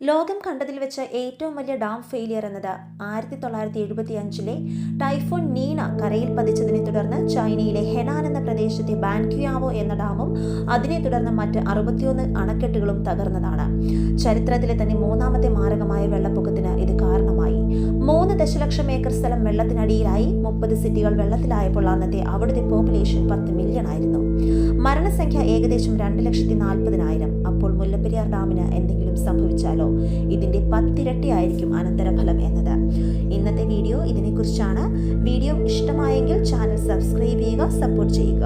ലോകം കണ്ടതിൽ വെച്ച ഏറ്റവും വലിയ ഡാം ഫെയിലിയർ എന്നത് ആയിരത്തി തൊള്ളായിരത്തി എഴുപത്തി അഞ്ചിലെ ടൈഫോൺ നീന കരയിൽ പതിച്ചതിനെ തുടർന്ന് ചൈനയിലെ ഹെനാൻ എന്ന പ്രദേശത്തെ ബാൻക്യുയാവോ എന്ന ഡാമും അതിനെ തുടർന്ന് മറ്റ് അറുപത്തിയൊന്ന് അണക്കെട്ടുകളും തകർന്നതാണ്. ചരിത്രത്തിലെ തന്നെ മൂന്നാമത്തെ മാരകമായ വെള്ളപ്പൊക്കത്തിന് ഇത് കാരണമായി. മൂന്ന് ദശലക്ഷം ഏക്കർ സ്ഥലം വെള്ളത്തിനടിയിലായി. മുപ്പത് സിറ്റികൾ വെള്ളത്തിലായപ്പോൾ അന്നത്തെ അവിടുത്തെ പോപ്പുലേഷൻ പത്ത് മില്യൺ ആയിരുന്നു. മരണസംഖ്യ ഏകദേശം രണ്ട് ലക്ഷത്തി നാൽപ്പതിനായിരം. അപ്പോൾ മുല്ലപ്പെരിയാർ ഡാമിന് എന്തെങ്കിലും സംഭവിച്ചാലോ? ഇതിന്റെ പത്തിരട്ടിയായിരിക്കും അനന്തരഫലം എന്നത്. ഇന്നത്തെ വീഡിയോ ഇതിനെക്കുറിച്ചാണ്. വീഡിയോ ഇഷ്ടമായെങ്കിൽ ചാനൽ സബ്സ്ക്രൈബ് ചെയ്യുക സപ്പോർട്ട് ചെയ്യുക.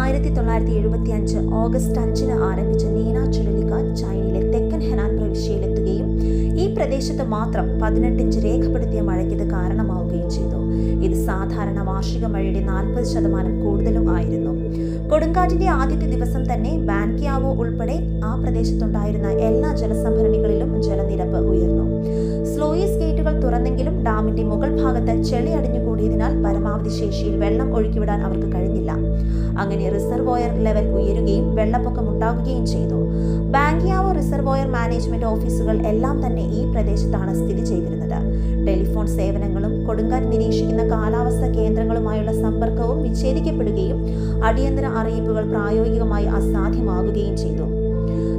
ആയിരത്തി തൊള്ളായിരത്തി എഴുപത്തി അഞ്ച് ഓഗസ്റ്റ് അഞ്ചിന് ആരംഭിച്ച നീന ചുഴലിക്കാറ്റ് ചൈനയിലെ തെക്കൻ ഹെനാൻ പ്രവിശ്യയിലെത്തുകയും ഈ പ്രദേശത്ത് മാത്രം പതിനെട്ട് ഇഞ്ച് രേഖപ്പെടുത്തിയ മഴയ്ക്ക് ഇത് കാരണമാവുകയും ചെയ്തു. ഇത് സാധാരണ വാർഷിക മഴയുടെ നാൽപ്പത് ശതമാനം കൂടുതലും ആയിരുന്നു. കൊടുങ്കാറ്റിന്റെ ആദ്യത്തെ ദിവസം തന്നെ ബാൻകിയാവോ ഉൾപ്പെടെ ആ പ്രദേശത്തുണ്ടായിരുന്ന എല്ലാ ജലസംഭരണികളിലും ജലനിരപ്പ് ഉയർന്നു. സ്ലോയിസ് തുറന്നെങ്കിലും ഡാമിന്റെ മുകൾ ഭാഗത്ത് ചെളി അടിഞ്ഞുകൂടിയതിനാൽ പരമാവധി ശേഷിയിൽ വെള്ളം ഒഴുക്കിവിടാൻ അവർക്ക് കഴിഞ്ഞില്ല. അങ്ങനെ റിസർവോയർ ലെവൽ ഉയരുകയും വെള്ളപ്പൊക്കം ഉണ്ടാകുകയും ചെയ്തു. ബാങ്കിയാവോ റിസർവോയർ മാനേജ്മെന്റ് ഓഫീസുകൾ എല്ലാം തന്നെ ഈ പ്രദേശത്താണ് സ്ഥിതി ചെയ്തിരുന്നത്. ടെലിഫോൺ സേവനങ്ങളും കൊടുങ്കാറ്റ് നിരീക്ഷിക്കുന്ന കാലാവസ്ഥ കേന്ദ്രങ്ങളുമായുള്ള സമ്പർക്കവും വിച്ഛേദിക്കപ്പെടുകയും അടിയന്തര അറിയിപ്പുകൾ പ്രായോഗികമായി അസാധ്യമാകുകയും ചെയ്തു.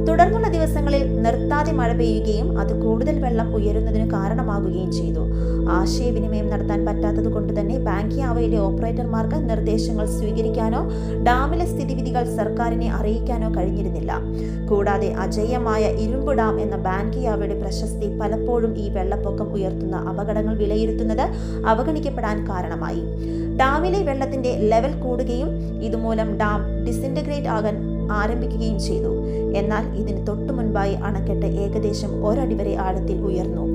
തുടർന്നുള്ള ദിവസങ്ങളിൽ നിർത്താതെ മഴ പെയ്യുകയും അത് കൂടുതൽ വെള്ളം ഉയരുന്നതിന് കാരണമാകുകയും ചെയ്തു. ആശയവിനിമയം നടത്താൻ പറ്റാത്തത് കൊണ്ട് തന്നെ ബാങ്കിയാവയിലെ ഓപ്പറേറ്റർമാർക്ക് നിർദ്ദേശങ്ങൾ സ്വീകരിക്കാനോ ഡാമിലെ സ്ഥിതിവിധികൾ സർക്കാരിനെ അറിയിക്കാനോ കഴിഞ്ഞിരുന്നില്ല. കൂടാതെ അജയ്യമായ ഇരുമ്പ് ഡാം എന്ന ബാങ്കിയാവയുടെ പ്രശസ്തി പലപ്പോഴും ഈ വെള്ളപ്പൊക്കം ഉയർത്തുന്ന അപകടങ്ങൾ വിലയിരുത്തുന്നത് അവഗണിക്കപ്പെടാൻ കാരണമായി. ഡാമിലെ വെള്ളത്തിന്റെ ലെവൽ കൂടുകയും ഇതുമൂലം ഡാം ഡിസിന്റഗ്രേറ്റ് ആകാൻ ആരംഭിക്കുകയും ചെയ്തു. എന്നാൽ ഇതിന് തൊട്ടു മുൻപായി അണക്കെട്ട് ഏകദേശം ഒരടി വരെ ആഴത്തിൽ ഉയർന്നു.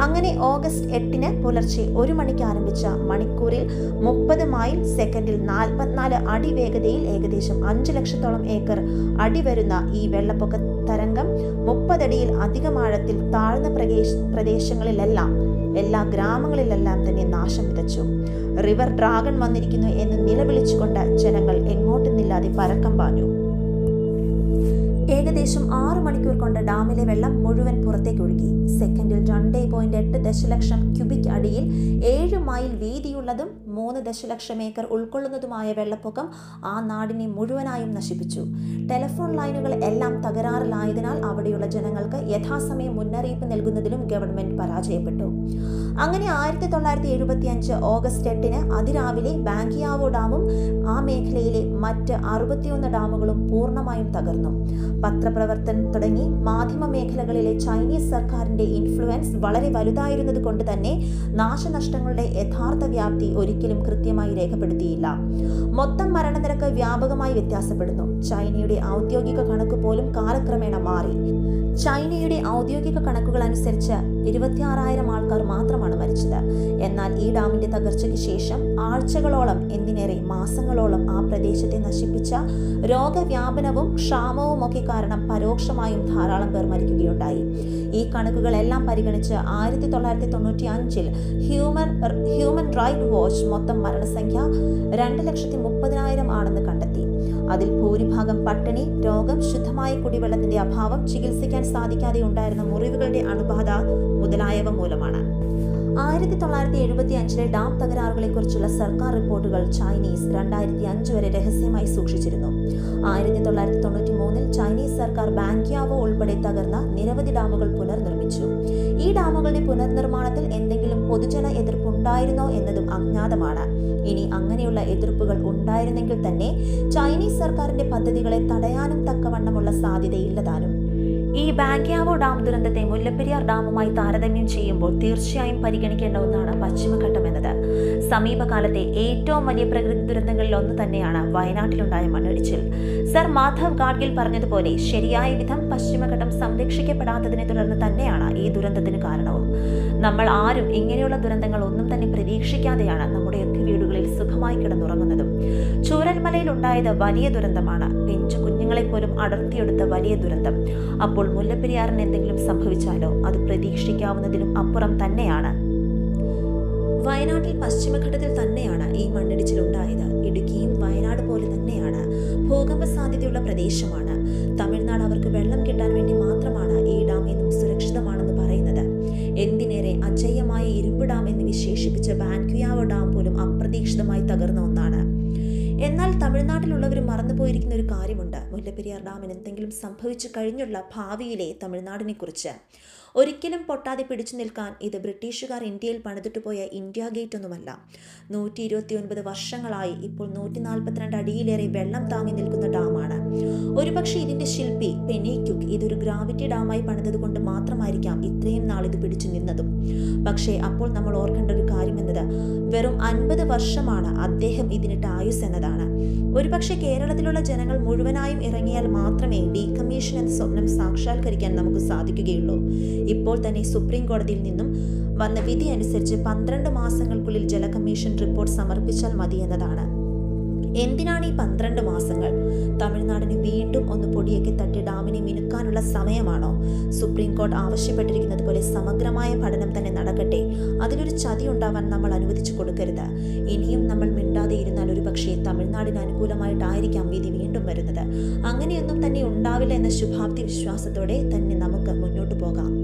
അങ്ങനെ ഓഗസ്റ്റ് എട്ടിന് പുലർച്ചെ ഒരു മണിക്ക് ആരംഭിച്ച മണിക്കൂറിൽ മുപ്പത് മൈൽ സെക്കൻഡിൽ നാൽപ്പത്തിനാല് അടി വേഗതയിൽ ഏകദേശം അഞ്ച് ലക്ഷത്തോളം ഏക്കർ അടി വരുന്ന ഈ വെള്ളപ്പൊക്ക തരംഗം മുപ്പതടിയിൽ അധികം ആഴത്തിൽ താഴ്ന്ന പ്രദേശ പ്രദേശങ്ങളിലെല്ലാം എല്ലാ ഗ്രാമങ്ങളിലെല്ലാം തന്നെ നാശം വിതച്ചു. റിവർ ഡ്രാഗൺ വന്നിരിക്കുന്നു എന്ന് നിലവിളിച്ചുകൊണ്ട് ജനങ്ങൾ എങ്ങോട്ടെന്നില്ലാതെ പരക്കം പാഞ്ഞു. ഏകദേശം ആറ് മണിക്കൂർ കൊണ്ട് ഡാമിലെ വെള്ളം മുഴുവൻ പുറത്തേക്ക് ഒഴുകി. സെക്കൻഡിൽ രണ്ടേ പോയിന്റ് എട്ട് ദശലക്ഷം ക്യൂബിക് അടിയിൽ ഏഴ് മൈൽ വീതിയുള്ളതും മൂന്ന് ദശലക്ഷം ഏക്കർ ഉൾക്കൊള്ളുന്നതുമായ വെള്ളപ്പൊക്കം ആ നാടിനെ മുഴുവനായും നശിപ്പിച്ചു. ടെലിഫോൺ ലൈനുകൾ എല്ലാം തകരാറിലായതിനാൽ അവിടെയുള്ള ജനങ്ങൾക്ക് യഥാസമയം മുന്നറിയിപ്പ് നൽകുന്നതിലും ഗവൺമെന്റ് പരാജയപ്പെട്ടു. അങ്ങനെ ആയിരത്തി തൊള്ളായിരത്തി എഴുപത്തി അഞ്ച് ഓഗസ്റ്റ് എട്ടിന് അതിരാവിലെ ബാങ്കിയാവോ ഡാമും ആ മേഖലയിലെ മറ്റ് അറുപത്തിയൊന്ന് ഡാമുകളും പൂർണമായും തകർന്നു. പത്രപ്രവർത്തനം തുടങ്ങി മാധ്യമ മേഖലകളിലെ ചൈനീസ് സർക്കാരിന്റെ ഇൻഫ്ലുവൻസ് വളരെ വലുതായിരുന്നത് കൊണ്ട് തന്നെ നാശനഷ്ടങ്ങളുടെ യഥാർത്ഥ വ്യാപ്തി ഒരിക്കലും കൃത്യമായി രേഖപ്പെടുത്തിയില്ല. മൊത്തം മരണനിരക്ക് വ്യാപകമായി വ്യത്യാസപ്പെടുന്നു. ചൈനയുടെ ഔദ്യോഗിക കണക്ക് പോലും കാലക്രമേണ മാറി. ചൈനയുടെ ഔദ്യോഗിക കണക്കുകൾ അനുസരിച്ച് ഇരുപത്തിയാറായിരം ആൾക്കാർ മാത്രമാണ് മരിച്ചത്. എന്നാൽ ഈ ഡാമിന്റെ തകർച്ചയ്ക്ക് ശേഷം ആഴ്ചകളോളം എന്തിനേറെ മാസങ്ങളോളം ആ പ്രദേശത്തെ നശിപ്പിച്ച രോഗവ്യാപനവും ക്ഷാമവും ഒക്കെ കാരണം പരോക്ഷമായും ധാരാളം പേർ മരിക്കുകയുണ്ടായി. ഈ കണക്കുകളെല്ലാം പരിഗണിച്ച് ആയിരത്തി തൊള്ളായിരത്തി തൊണ്ണൂറ്റി അഞ്ചിൽ ഹ്യൂമൻ ഹ്യൂമൻ റൈറ്റ് വാച്ച് മൊത്തം മരണസംഖ്യ രണ്ട് ലക്ഷത്തി മുപ്പതിനായിരം ആണെന്ന് കണ്ടെത്തി. അതിൽ ഭൂരിഭാഗം പട്ടിണി രോഗം ശുദ്ധമായ കുടിവെള്ളത്തിന്റെ അഭാവം ചികിത്സിക്കാൻ സാധിക്കാതെ ഉണ്ടായിരുന്ന മുറിവുകളുടെ അണുബാധ മുതലായവ മൂലമാണ്. ആയിരത്തി തൊള്ളായിരത്തി എഴുപത്തി അഞ്ചിലെ ഡാം തകരാറുകളെക്കുറിച്ചുള്ള സർക്കാർ റിപ്പോർട്ടുകൾ ചൈനീസ് രണ്ടായിരത്തി അഞ്ച് വരെ രഹസ്യമായി സൂക്ഷിച്ചിരുന്നു. ആയിരത്തി തൊള്ളായിരത്തി തൊണ്ണൂറ്റി മൂന്നിൽ ചൈനീസ് സർക്കാർ ബാങ്കിയാവോ ഉൾപ്പെടെ തകർന്ന നിരവധി ഡാമുകൾ പുനർനിർമ്മിച്ചു. ഈ ഡാമുകളുടെ പുനർനിർമ്മാണത്തിൽ എന്തെങ്കിലും പൊതുജന എതിർപ്പുണ്ടായിരുന്നോ എന്നതും അജ്ഞാതമാണ്. ഇനി അങ്ങനെയുള്ള എതിർപ്പുകൾ ഉണ്ടായിരുന്നെങ്കിൽ തന്നെ ചൈനീസ് സർക്കാരിന്റെ പദ്ധതികളെ തടയാനും തക്കവണ്ണമുള്ള സാധ്യതയില്ലതാനും ഈ ബാങ്കിയാവോ ഡാം ദുരന്തത്തെ മുല്ലപ്പെരിയാർ ഡാമുമായി താരതമ്യം ചെയ്യുമ്പോൾ തീർച്ചയായും പരിഗണിക്കേണ്ട ഒന്നാണ് പശ്ചിമഘട്ടം എന്നത്. സമീപകാലത്തെ ഏറ്റവും വലിയ പ്രകൃതി ദുരന്തങ്ങളിൽ ഒന്ന് തന്നെയാണ് വയനാട്ടിലുണ്ടായ മണ്ണിടിച്ചിൽ. സർ മാധവ് ഗാഡ്ഗിൽ പറഞ്ഞതുപോലെ ശരിയായ വിധം പശ്ചിമഘട്ടം സംരക്ഷിക്കപ്പെടാത്തതിനെ തുടർന്ന് തന്നെയാണ് ഈ ദുരന്തത്തിന് കാരണവും. നമ്മൾ ആരും ഇങ്ങനെയുള്ള ദുരന്തങ്ങൾ ഒന്നും തന്നെ പ്രതീക്ഷിക്കാതെയാണ് നമ്മുടെയൊക്കെ വീടുകളിൽ സുഖമായി കിടന്നുറങ്ങുന്നതും. ചൂരന്മലയിൽ ഉണ്ടായത് വലിയ ദുരന്തമാണ്. പെഞ്ചു കുഞ്ഞുങ്ങളെ പോലും അടർത്തിയെടുത്ത വലിയ ദുരന്തം. അപ്പോൾ മുല്ലപ്പെരിയാറിന് എന്തെങ്കിലും സംഭവിച്ചാലോ? അത് പ്രതീക്ഷിക്കാവുന്നതിലും അപ്പുറം തന്നെയാണ്. വയനാട്ടിൽ പശ്ചിമഘട്ടത്തിൽ തന്നെയാണ് ഈ മണ്ണിടിച്ചിൽ ഉണ്ടായത് ഇടുക്കിയും വയനാട് പോലെ തന്നെയാണ്. ഭൂകമ്പ സാധ്യതയുള്ള പ്രദേശമാണ്. തമിഴ്നാട് അവർക്ക് വെള്ളം കിട്ടാൻ വേണ്ടി മാത്രമാണ് തകർന്ന ഒന്നാണ്. എന്നാൽ തമിഴ്നാട്ടിലുള്ളവർ മറന്നുപോയിരിക്കുന്ന ഒരു കാര്യമുണ്ട്. മുല്ലപ്പെരിയാർ ഡാമിന് എന്തെങ്കിലും സംഭവിച്ചു കഴിഞ്ഞുള്ള ഭാവിയിലെ തമിഴ്നാടിനെ കുറിച്ച് ഒരിക്കലും പൊട്ടാതെ പിടിച്ചു നിൽക്കാൻ ഇത് ബ്രിട്ടീഷുകാർ ഇന്ത്യയിൽ പണിതിട്ട് പോയ ഇന്ത്യ ഗേറ്റ് ഒന്നുമല്ല നൂറ്റി ഇരുപത്തി ഒൻപത് വർഷങ്ങളായി ഇപ്പോൾ നൂറ്റി നാൽപ്പത്തിരണ്ട് അടിയിലേറെ വെള്ളം താങ്ങി നിൽക്കുന്ന ഡാമാണ്. ഒരുപക്ഷെ ഇതിന്റെ ശില്പി പെനീക്യുക് ഇതൊരു ഗ്രാവിറ്റി ഡാമായി പണിതത് കൊണ്ട് മാത്രമായിരിക്കാം ഇത്രയും നാൾ ഇത് പിടിച്ചു നിന്നതും. പക്ഷേ അപ്പോൾ നമ്മൾ ഓർക്കേണ്ട ഒരു കാര്യം എന്നത് വെറും അൻപത് വർഷമാണ് അദ്ദേഹം ഇതിനിട്ട് ആയുസ് എന്നതാണ്. ഒരുപക്ഷെ കേരളത്തിലുള്ള ജനങ്ങൾ മുഴുവനായും ഇറങ്ങിയാൽ മാത്രമേ ഡീകമ്മീഷൻ എന്ന സ്വപ്നം സാക്ഷാത്കരിക്കാൻ നമുക്ക് സാധിക്കുകയുള്ളൂ. ഇപ്പോൾ തന്നെ സുപ്രീം കോടതിയിൽ നിന്നും വന്ന വിധി അനുസരിച്ച് പന്ത്രണ്ട് മാസങ്ങൾക്കുള്ളിൽ ജലകമ്മീഷൻ റിപ്പോർട്ട് സമർപ്പിച്ചാൽ മതി എന്നതാണ്. എന്തിനാണ് ഈ പന്ത്രണ്ട് മാസങ്ങൾ? തമിഴ്നാടിന് വീണ്ടും ഒന്ന് പൊടിയൊക്കെ തട്ടി ഡാമിനെ മിനുക്കാനുള്ള സമയമാണോ? സുപ്രീം കോടതി ആവശ്യപ്പെട്ടിരിക്കുന്നത് പോലെ സമഗ്രമായ പഠനം തന്നെ നടക്കട്ടെ. അതിനൊരു ചതി ഉണ്ടാവാൻ നമ്മൾ അനുവദിച്ചു കൊടുക്കരുത്. ഇനിയും നമ്മൾ മിണ്ടാതെ ഇരുന്നാൽ ഒരു പക്ഷേ തമിഴ്നാടിന് അനുകൂലമായിട്ടായിരിക്കാം വിധി വീണ്ടും വരുന്നത്. അങ്ങനെയൊന്നും തന്നെ ഉണ്ടാവില്ല എന്ന ശുഭാപ്തി വിശ്വാസത്തോടെ തന്നെ നമുക്ക് മുന്നോട്ട് പോകാം.